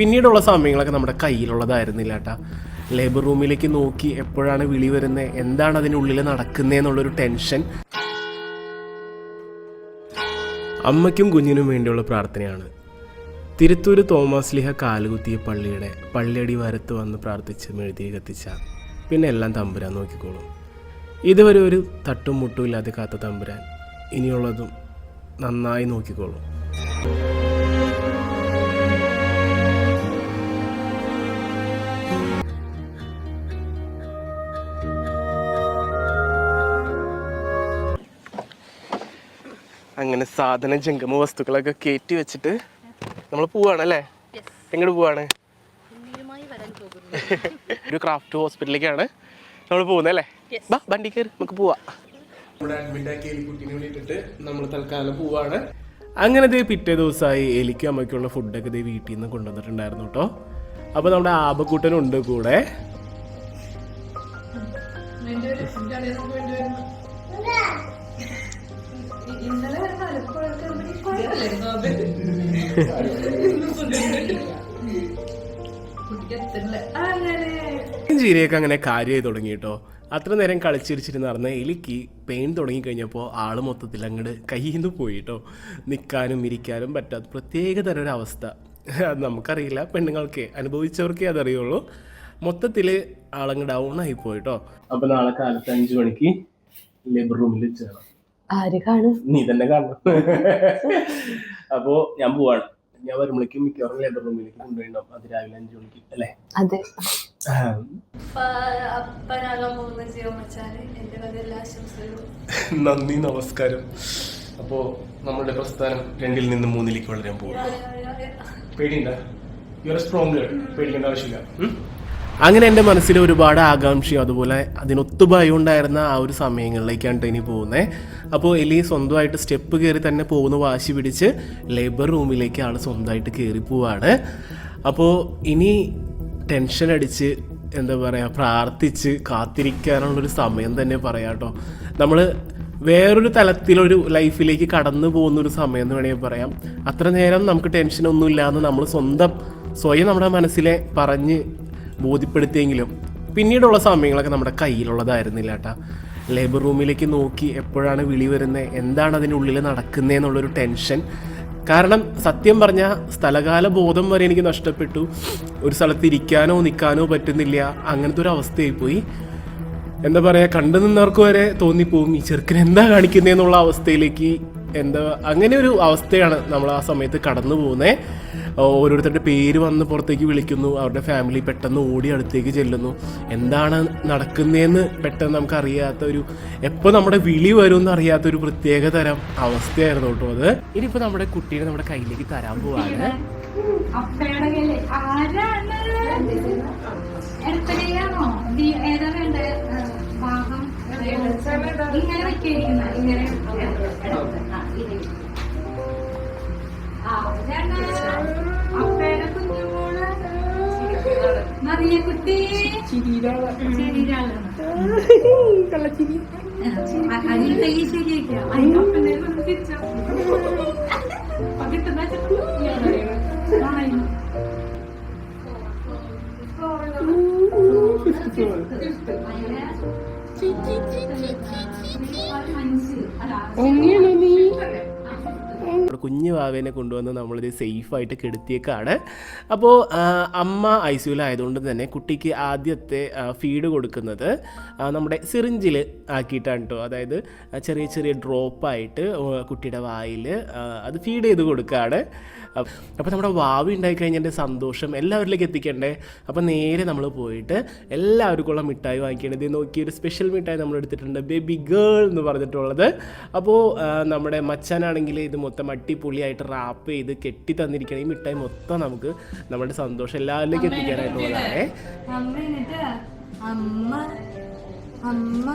പിന്നീടുള്ള സമയങ്ങളൊക്കെ നമ്മുടെ കയ്യിലുള്ളതായിരുന്നില്ല കേട്ടാ ലേബർ റൂമിലേക്ക് നോക്കി എപ്പോഴാണ് വിളി വരുന്നത് എന്താണ് അതിനുള്ളിൽ നടക്കുന്നത് നടക്കുന്നതെന്നുള്ളൊരു ടെൻഷൻ അമ്മയ്ക്കും കുഞ്ഞിനും വേണ്ടിയുള്ള പ്രാർത്ഥനയാണ്. തിരുത്തൂര് തോമസ് ലിഹ കാലുകുത്തിയ പള്ളിയുടെ പള്ളിയടി വരത്ത് വന്ന് പ്രാർത്ഥിച്ച് മെഴുതി കത്തിച്ച പിന്നെ എല്ലാം തമ്പുരാൻ നോക്കിക്കോളും. ഇതുവരെ ഒരു തട്ടും മുട്ടും ഇല്ലാതെ കാത്ത തമ്പുരാൻ ഇനിയുള്ളതും നന്നായി നോക്കിക്കോളും. അങ്ങനെ സാധന ജംഗമ വസ്തുക്കളൊക്കെ കയറ്റി വെച്ചിട്ട് നമ്മൾ പോവാണല്ലേ? എങ്ങോട്ട് പോവാണ്? ഒരു ക്രാഫ്റ്റ് ഹോസ്പിറ്റലിലേക്കാണ് നമ്മൾ പോകുന്നത് അല്ലേ? ബാ വണ്ടി കയറി നമുക്ക് പോവാം. നമ്മുടെ അഡ്മിറ്റ് ആക്കി എലിക്കുട്ടിനെ വിളിച്ചിട്ട് നമ്മൾ തൽക്കാലം പോവാണ്. അങ്ങനെ ദേ പിറ്റേ ദിവസമായി എലിക്കും അമ്മയ്ക്കുള്ള ഫുഡൊക്കെ ദേ വീട്ടിൽ നിന്ന് കൊണ്ടുവന്നിട്ടുണ്ടായിരുന്നു കേട്ടോ. അപ്പൊ നമ്മുടെ ആബക്കൂട്ടനുണ്ട് കൂടെ. ചീരയൊക്കെ അങ്ങനെ. കാര്യമായി തുടങ്ങി കേട്ടോ. അത്ര നേരം കളിച്ചിരിച്ചിരുന്ന് നടന്ന എലിക്ക് പെയിൻ തുടങ്ങി കഴിഞ്ഞപ്പോൾ ആൾ മൊത്തത്തിൽ അങ്ങോട്ട് കയ്യിൽ നിന്ന് പോയി കേട്ടോ. നിൽക്കാനും ഇരിക്കാനും പറ്റാത്ത പ്രത്യേക തരം ഒരു അവസ്ഥ അത് നമുക്കറിയില്ല. പെണ്ണുങ്ങൾക്ക് അനുഭവിച്ചവർക്കേ അതറിയുള്ളൂ. മൊത്തത്തിൽ ആളങ്ങ് ഡൗൺ ആയി പോയിട്ടോ അപ്പോൾ നാളെ കാലത്ത് അഞ്ചു മണിക്ക് ലേബർ റൂമിൽ ചേരണം ആര് കാണും? നീ തന്നെ കാണണം. അപ്പോ ഞാൻ പോവാണ്. ഞാൻ വരുമ്പോഴേക്കും മിക്കവാറും ലേബർ റൂമിലേക്ക് കൊണ്ടുപോയിണ്ടാവും. അത് രാവിലെ അഞ്ചു മണിക്ക് അല്ലേ? അതെ. അപ്പനാകാൻ പോകുന്ന ജീവമച്ചാന് എന്റെ വക എല്ലാ ആശംസകളും. നന്ദി നമസ്കാരം. അപ്പോ നമ്മളുടെ പ്രസ്ഥാനം രണ്ടിൽ നിന്ന് മൂന്നിലേക്ക് വളരാൻ പോകും പേടിയുണ്ട? യു ആർ സ്ട്രോങ് പേടിക്കേണ്ട ആവശ്യമില്ല? അങ്ങനെ എന്റെ മനസ്സിൽ ഒരുപാട് ആകാംക്ഷയും അതുപോലെ അതിനൊത്തു ഭയം ഉണ്ടായിരുന്ന ആ ഒരു സമയങ്ങളിലേക്കാണ് ഇനി പോകുന്നത്. അപ്പോൾ എലി സ്വന്തമായിട്ട് സ്റ്റെപ്പ് കയറി തന്നെ പോകുന്ന വാശി പിടിച്ച് ലേബർ റൂമിലേക്ക് ആൾ സ്വന്തമായിട്ട് കയറി പോവാണ്. അപ്പോൾ ഇനി ടെൻഷൻ അടിച്ച് എന്താ പറയുക പ്രാർത്ഥിച്ച് കാത്തിരിക്കാനുള്ളൊരു സമയം തന്നെ പറയാം കേട്ടോ. നമ്മൾ വേറൊരു തലത്തിലൊരു ലൈഫിലേക്ക് കടന്നു പോകുന്ന ഒരു സമയം എന്ന് വേണമെങ്കിൽ പറയാം. അത്ര നേരം നമുക്ക് ടെൻഷനൊന്നും ഇല്ലാന്ന് നമ്മൾ സ്വന്തം സ്വയം നമ്മുടെ മനസ്സിലെ പറഞ്ഞ് ബോധ്യപ്പെടുത്തിയെങ്കിലും പിന്നീടുള്ള സമയങ്ങളൊക്കെ നമ്മുടെ കയ്യിലുള്ളതായിരുന്നില്ല കേട്ടാ ലേബർ റൂമിലേക്ക് നോക്കി എപ്പോഴാണ് വിളി വരുന്നത് എന്താണ് അതിനുള്ളിൽ നടക്കുന്നത് എന്നുള്ളൊരു ടെൻഷൻ. കാരണം സത്യം പറഞ്ഞ സ്ഥലകാല ബോധം വരെ എനിക്ക് നഷ്ടപ്പെട്ടു. ഒരു സ്ഥലത്ത് ഇരിക്കാനോ നിൽക്കാനോ പറ്റുന്നില്ല. അങ്ങനത്തെ ഒരു അവസ്ഥയായി പോയി. എന്താ പറയുക കണ്ടു നിന്നവർക്ക് വരെ തോന്നിപ്പോവും ഈ ചെറുക്കൻ എന്താ കാണിക്കുന്നതെന്നുള്ള അവസ്ഥയിലേക്ക് എന്താ അങ്ങനെ ഒരു അവസ്ഥയാണ് നമ്മൾ ആ സമയത്ത് കടന്നു പോകുന്നത് ഓരോരുത്തരുടെ പേര് വന്ന് പുറത്തേക്ക് വിളിക്കുന്നു. അവരുടെ ഫാമിലി പെട്ടെന്ന് ഓടി അടുത്തേക്ക് ചെല്ലുന്നു. എന്താണ് നടക്കുന്നതെന്ന് പെട്ടെന്ന് നമുക്ക് അറിയാത്ത ഒരു എപ്പോൾ നമ്മുടെ വിളി വരും എന്ന് അറിയാത്ത ഒരു പ്രത്യേക തരം അവസ്ഥയായിരുന്നു കേട്ടോ അത്. ഇനിയിപ്പോൾ നമ്മുടെ കുട്ടീനെ നമ്മുടെ കയ്യിലേക്ക് തരാൻ പോവാണ്. ഇങ്ങനെ ഇങ്ങനെ punya putih. Ciri dah lah. Ciri dah lah. Kalau ciri. Makanya lagi ciri dia. Ayah pernah pun kerja. Pakai tenaga tu. Ya, ya. Lain. Cici, cici, cici, cici. Oh, ni. കുഞ്ഞു വാവേനെ കൊണ്ടുവന്ന് നമ്മളിത് സേഫായിട്ട് കെടുത്തിയേക്കാണ്. അപ്പോൾ അമ്മ ഐ സിയുലായതുകൊണ്ട് തന്നെ കുട്ടിക്ക് ആദ്യത്തെ feed കൊടുക്കുന്നത് നമ്മുടെ സിറിഞ്ചിൽ ആക്കിയിട്ടാണ് കേട്ടോ അതായത് ചെറിയ ചെറിയ ഡ്രോപ്പായിട്ട് കുട്ടിയുടെ വായിൽ അത് ഫീഡ് ചെയ്ത് കൊടുക്കുകയാണ് അപ്പോൾ നമ്മുടെ വാവി ഉണ്ടായിക്കഴിഞ്ഞതിന്റെ സന്തോഷം എല്ലാവരിലേക്ക് എത്തിക്കണ്ടേ? അപ്പോൾ നേരെ നമ്മൾ പോയിട്ട് എല്ലാവർക്കുള്ള മിഠായി വാങ്ങിക്കേണ്ടത് നോക്കി ഒരു സ്പെഷ്യൽ മിഠായി നമ്മൾ എടുത്തിട്ടുണ്ട് ബേബി ഗേൾ എന്ന് പറഞ്ഞിട്ടുള്ളത്. അപ്പോൾ നമ്മുടെ മച്ചാനാണെങ്കിൽ ഇത് മൊത്തം അടിപൊളിയായിട്ട് റാപ്പ് ചെയ്ത് കെട്ടി തന്നിരിക്കണം ഈ മിഠായി മൊത്തം നമുക്ക് നമ്മുടെ സന്തോഷം എല്ലാവരിലേക്കും എത്തിക്കാനായിട്ട് അമ്മ അമ്മ അമ്മ.